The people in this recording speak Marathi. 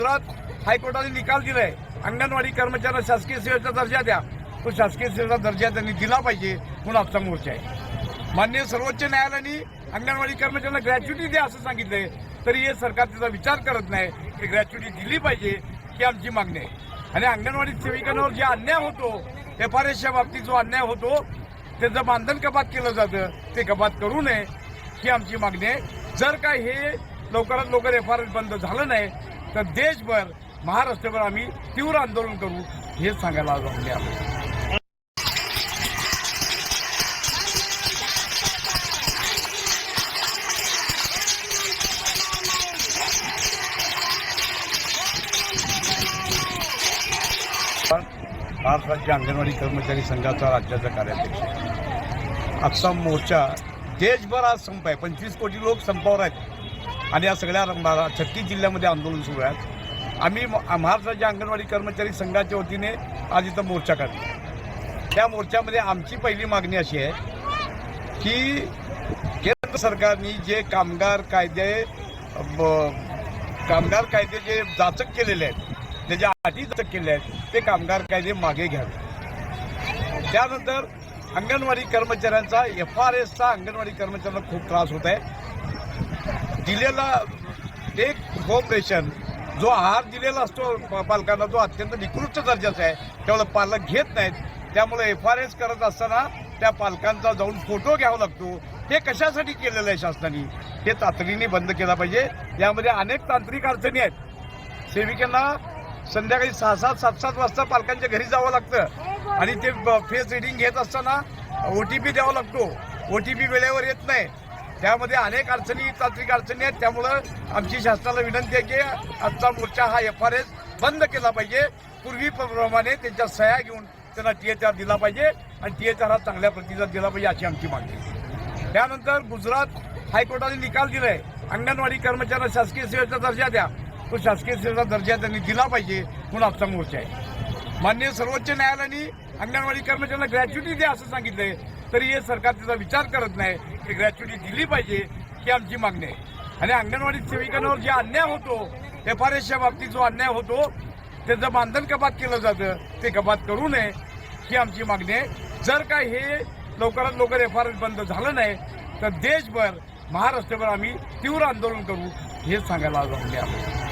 गुजरात हायकोर्टाने निकाल दिलाय. अंगणवाडी कर्मचाऱ्यांना शासकीय सेवेचा दर्जा द्या. तो शासकीय सेवेचा दर्जा त्यांनी दिला पाहिजे म्हणून आजचा मोर्चा आहे. मान्य सर्वोच्च न्यायालयाने अंगणवाडी कर्मचाऱ्यांना ग्रॅच्युटी द्या असं सांगितलंय. तरी हे सरकार त्याचा विचार करत नाही. की ग्रॅच्युटी दिली पाहिजे ही आमची मागणी आहे. आणि अंगणवाडी सेविकांवर जे अन्याय होतो एफ आर एसच्या बाबतीत जो अन्याय होतो त्याचं मानधन कपात केलं जातं. ते कपात करू नये ही आमची मागणी आहे. जर काय हे लवकरात लवकर एफ आर एस बंद झालं नाही तर देशभर महाराष्ट्रभर आम्ही तीव्र आंदोलन करू हे सांगायला आज आपले आलो. महाराष्ट्राच्या अंगणवाडी कर्मचारी संघाचा राज्याचा कार्याध्यक्ष. आजचा मोर्चा देशभर आज संप आहे पंचवीस कोटी लोक संपावर आहेत. आणि या सगळ्या छत्तीस जिल्ह्यामध्ये आंदोलन सुरू आहे. आम्ही म- महाराष्ट्राच्या अंगणवाडी कर्मचारी संघाच्या वतीने आज इथं मोर्चा काढला त्या मोर्चामध्ये आमची पहिली मागणी अशी आहे की केंद्र सरकारने जे कामगार कायदे ब- कामगार कायदे जे जाचक केलेले आहेत त्याच्या आधी जाचक केले आहेत ते कामगार कायदे मागे घ्यावे. त्यानंतर अंगणवाडी कर्मचाऱ्यांचा एफ आर एसचा अंगणवाडी कर्मचाऱ्यांना खूप त्रास होत आहे. दिलेला एक होम रेशन जो आहार दिलेला असतो प- पालकांना जो अत्यंत निकृष्ट दर्जाचा आहे त्यामुळे पालक घेत नाहीत. त्यामुळे एफ आर एस करत असताना त्या पालकांचा जाऊन फोटो घ्यावा लागतो. हे कशासाठी केलेलं आहे शासनाने? हे तातडीने बंद केला पाहिजे. यामध्ये अनेक तांत्रिक अडचणी आहेत. सेविकांना संध्याकाळी सहा सात सात सात वाजता पालकांच्या घरी जावं लागतं. आणि ते फेस रिडिंग घेत असताना ओ टी पी द्यावा लागतो. ओ टी पी वेळेवर येत नाही. त्यामध्ये अनेक अडचणी तांत्रिक अडचणी आहेत. त्यामुळं आमची शासनाला विनंती आहे की आजचा मोर्चा हा एफ आर एस बंद केला पाहिजे. पूर्वीप्रमाणे त्यांच्या सह्या घेऊन त्यांना टी एच आर दिला पाहिजे आणि टी एच आर हा चांगल्या प्रतिसाद दिला पाहिजे अशी आमची मागणी आहे. त्यानंतर गुजरात हायकोर्टाने निकाल दिलाय. अंगणवाडी कर्मचाऱ्यांना शासकीय सेवेचा दर्जा द्या. तो शासकीय सेवेचा दर्जा त्यांनी दिला पाहिजे म्हणून आजचा मोर्चा आहे. मान्य सर्वोच्च न्यायालयाने अंगणवाडी कर्मचाऱ्यांना ग्रॅच्युटी द्या असं सांगितलंय. तरी हे सरकार त्याचा विचार करत नाही. ग्रॅच्युटी दिली पाहिजे ही आमची मागणी आहे. आणि अंगणवाडी सेविकांवर जे अन्याय होतो एफ आर एसच्या बाबतीत जो अन्याय होतो त्याचं मानधन कपात केलं जातं ते कपात करू नये ही आमची मागणी आहे. जर काय हे लवकरात लवकर एफ आर एस बंद झालं नाही तर देशभर महाराष्ट्रभर आम्ही तीव्र आंदोलन करू हे सांगायला आज आम्ही